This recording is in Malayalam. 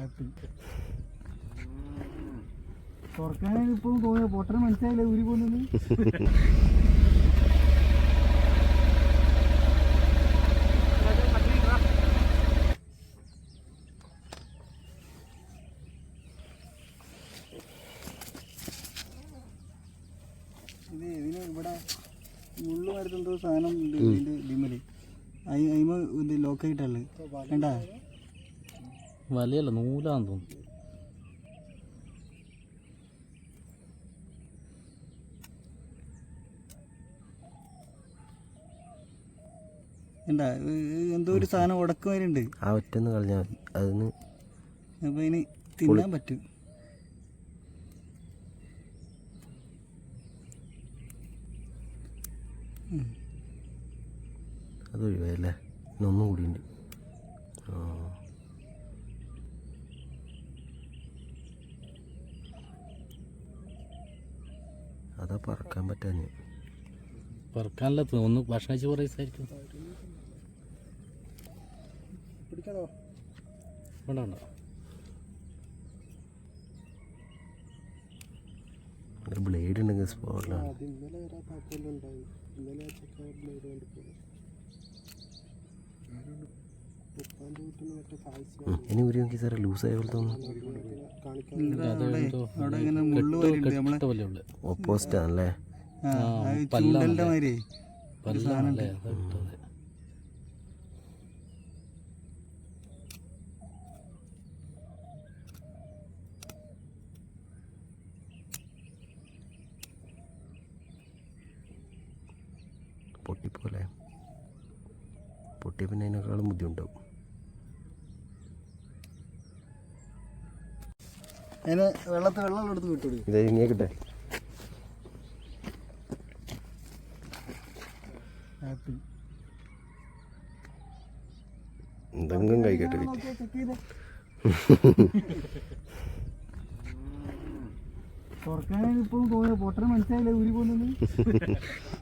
ആപ്പിൾ തുറക്കാൻ ഇപ്പം തോന്നിയ പൊട്ടന് മനസ്സിലായില്ലേ? ഊരി പോകുന്നത്? ഇവിടെ സാധനം ഉണ്ട് അതിമ ഇത് ലോക്കായിട്ടുള്ളത് കണ്ടാ? വലയല്ല നൂലാന്ന് തോന്നുന്നു. എന്തോ ഒരു സാധനം ഉടക്കം വരുന്നുണ്ട് ആ ഒറ്റന്ന് കളഞ്ഞാൽ മതി. അതിന് അപ്പൊ ഇനി തിന്നാൻ പറ്റും. അത് ഇന്നൊന്നും കൂടിയുണ്ട്. ആ. അതാ പറക്കാൻ പറ്റാഞ്ഞ്. പറക്കാനല്ല ഒന്ന് ഭക്ഷണം കഴിച്ച് കുറേ ദിവസമായിരിക്കും പിടിക്കണോ വേണ്ട വേണ്ട. ഒരു ബ്ലേഡ് ഉണ്ടെങ്കിൽ സ്പോട്ടിലാണ് ഇന്നലെ ഇനി ഒരു നോക്കി സാറേ ലൂസായ പോലെ തോന്നുന്നു. ഓപ്പോസിറ്റ് ആണല്ലേ? പൊട്ടിപ്പോലെ? പൊട്ടിയ പിന്നെ അതിനേക്കാളും ബുദ്ധിമുട്ടാവും. അതിന് വെള്ളത്തിൽ വെള്ളം എടുത്ത് വിട്ടു ഇത് ഇങ്ങനെ കിട്ടെ ആപ്പിൾ. എന്തെങ്കിലും കിട്ടി തുറക്കാൻ ഇപ്പം തോന്നിയ പൊട്ടന് മനസ്സിലായില്ലേ ഊരി പോകുന്നത്?